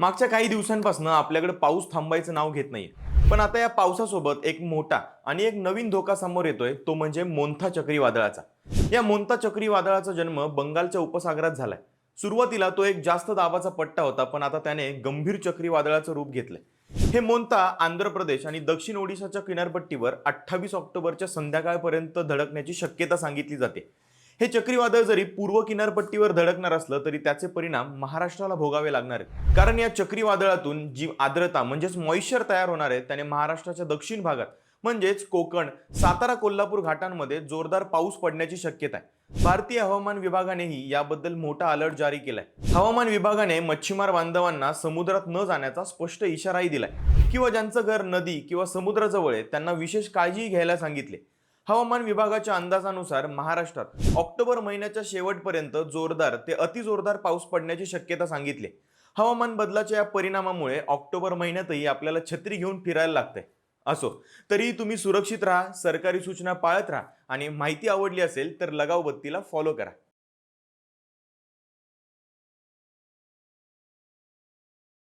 मागच्या काही दिवसांपासून आपल्याकडे पाऊस थांबायचं नाव घेत नाहीये. पण आता या पावसासोबत एक मोठा आणि एक नवीन धोका समोर येतोय तो म्हणजे मोंथा चक्रीवादळाचा. या मोंथा चक्रीवादळाचा जन्म बंगालच्या उपसागरात झालाय. सुरुवातीला तो एक जास्त दाबाचा पट्टा होता पण आता त्याने गंभीर चक्रीवादळाचं रूप घेतलंय. हे मोंता आंध्र प्रदेश आणि दक्षिण ओडिशाच्या किनारपट्टीवर अठ्ठावीस ऑक्टोबरच्या संध्याकाळपर्यंत धडकण्याची शक्यता सांगितली जाते. हे चक्रीवादळ जरी पूर्व किनारपट्टीवर धडकणार असलं तरी त्याचे परिणाम महाराष्ट्राला भोगावे लागणार आहेत. कारण या चक्रीवादळातून जी आर्द्रता म्हणजेच मॉइश्चर तयार होणार आहे त्याने महाराष्ट्राच्या दक्षिण भागात म्हणजेच कोकण सातारा कोल्हापूर घाटांमध्ये जोरदार पाऊस पडण्याची शक्यता आहे. भारतीय हवामान विभागानेही याबद्दल मोठा अलर्ट जारी केलाय. हवामान विभागाने मच्छीमार बांधवांना समुद्रात न जाण्याचा स्पष्ट इशाराही दिलाय. किंवा ज्यांचं घर नदी किंवा समुद्राजवळ आहे त्यांना विशेष काळजी घ्यायला सांगितले. हवामान विभागाच्या अंदाजानुसार महाराष्ट्रात ऑक्टोबर महिन्याच्या शेवटपर्यंत जोरदार ते अतिजोरदार पाऊस पडण्याची शक्यता सांगितली. हवामान बदलाच्या या परिणामामुळे ऑक्टोबर महिन्यातही आपल्याला छत्री घेऊन फिरायला लागते असो तरी तुम्ही सुरक्षित राहा सरकारी सूचना पाळत राहा आणि माहिती आवडली असेल तर लगाव बत्तीला फॉलो करा.